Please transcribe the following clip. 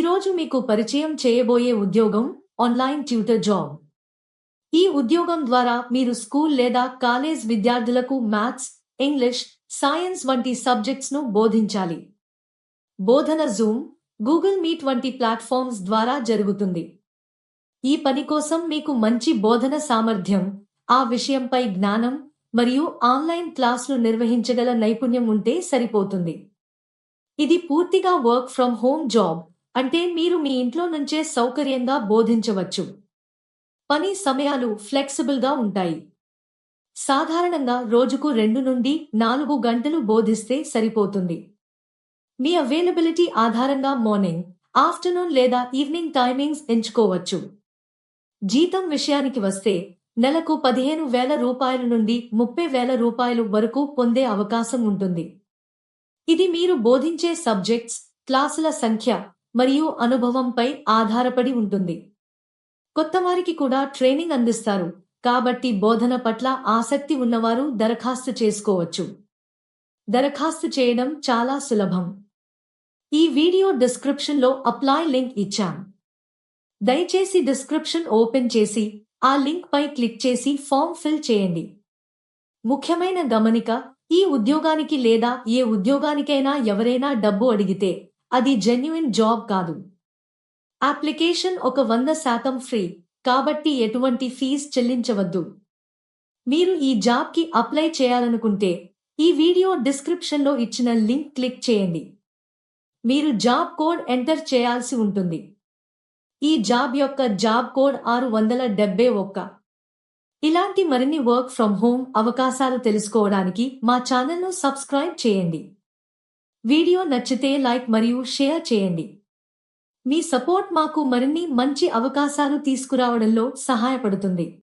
ఈరోజు మీకు పరిచయం చేయబోయే ఉద్యోగం ఆన్లైన్ ట్యూటర్ జాబ్ ఈ ఉద్యోగం ద్వారా మీరు స్కూల్ లేదా కాలేజ్ విద్యార్థులకు మ్యాథ్స్ ఇంగ్లీష్ సైన్స్ వంటి సబ్జెక్ట్స్ను బోధించాలి. బోధన జూమ్ గూగుల్ మీట్ వంటి ప్లాట్ఫామ్స్ ద్వారా జరుగుతుంది. ఈ పని కోసం మీకు మంచి బోధన సామర్థ్యం ఆ విషయంపై జ్ఞానం మరియు ఆన్లైన్ క్లాసులు నిర్వహించగల నైపుణ్యం ఉంటే సరిపోతుంది. ఇది పూర్తిగా వర్క్ ఫ్రమ్ హోమ్ జాబ్ అంటే మీరు మీ ఇంట్లో నుంచే సౌకర్యంగా బోధించవచ్చు. పని సమయాలు ఫ్లెక్సిబుల్గా ఉంటాయి. సాధారణంగా రోజుకు రెండు నుండి నాలుగు గంటలు బోధిస్తే సరిపోతుంది. మీ అవైలబిలిటీ ఆధారంగా మార్నింగ్ ఆఫ్టర్నూన్ లేదా ఈవినింగ్ టైమింగ్స్ ఎంచుకోవచ్చు. జీతం విషయానికి వస్తే నెలకు పదిహేను వేల రూపాయల నుండి ముప్పై వేల రూపాయలు వరకు పొందే అవకాశం ఉంటుంది. ఇది మీరు బోధించే సబ్జెక్ట్స్ క్లాసుల సంఖ్య మరియు అనుభవంపై ఆధారపడి ఉంటుంది. కొత్తవారికి కూడా ట్రైనింగ్ అందిస్తారు. కాబట్టి బోధన పట్ల ఆసక్తి ఉన్నవారు దరఖాస్తు చేసుకోవచ్చు. దరఖాస్తు చేయడం చాలా సులభం. ఈ వీడియో డిస్క్రిప్షన్లో అప్లై లింక్ ఇచ్చాం. దయచేసి డిస్క్రిప్షన్ ఓపెన్ చేసి ఆ లింక్పై క్లిక్ చేసి ఫామ్ ఫిల్ చేయండి. ముఖ్యమైన గమనిక ఈ ఉద్యోగానికి లేదా ఏ ఉద్యోగానికైనా ఎవరైనా డబ్బు అడిగితే అది జెన్యున్ జాబ్ కాదు. అప్లికేషన్ ఒక వంద శాతం ఫ్రీ కాబట్టి ఎటువంటి ఫీజ్ చెల్లించవద్దు. మీరు ఈ జాబ్కి అప్లై చేయాలనుకుంటే ఈ వీడియో డిస్క్రిప్షన్లో ఇచ్చిన లింక్ క్లిక్ చేయండి. మీరు జాబ్ కోడ్ ఎంటర్ చేయాల్సి ఉంటుంది. ఈ జాబ్ యొక్క జాబ్ కోడ్ ఆరు వందల డెబ్బై ఒక్క. ఇలాంటి మరిన్ని వర్క్ ఫ్రమ్ హోమ్ అవకాశాలు తెలుసుకోవడానికి మా ఛానల్ను సబ్స్క్రైబ్ చేయండి. వీడియో నచ్చితే లైక్ మరియు షేర్ చేయండి. మీ సపోర్ట్ మాకు మరిన్ని మంచి అవకాశాలు తీసుకురావడంలో సహాయపడుతుంది.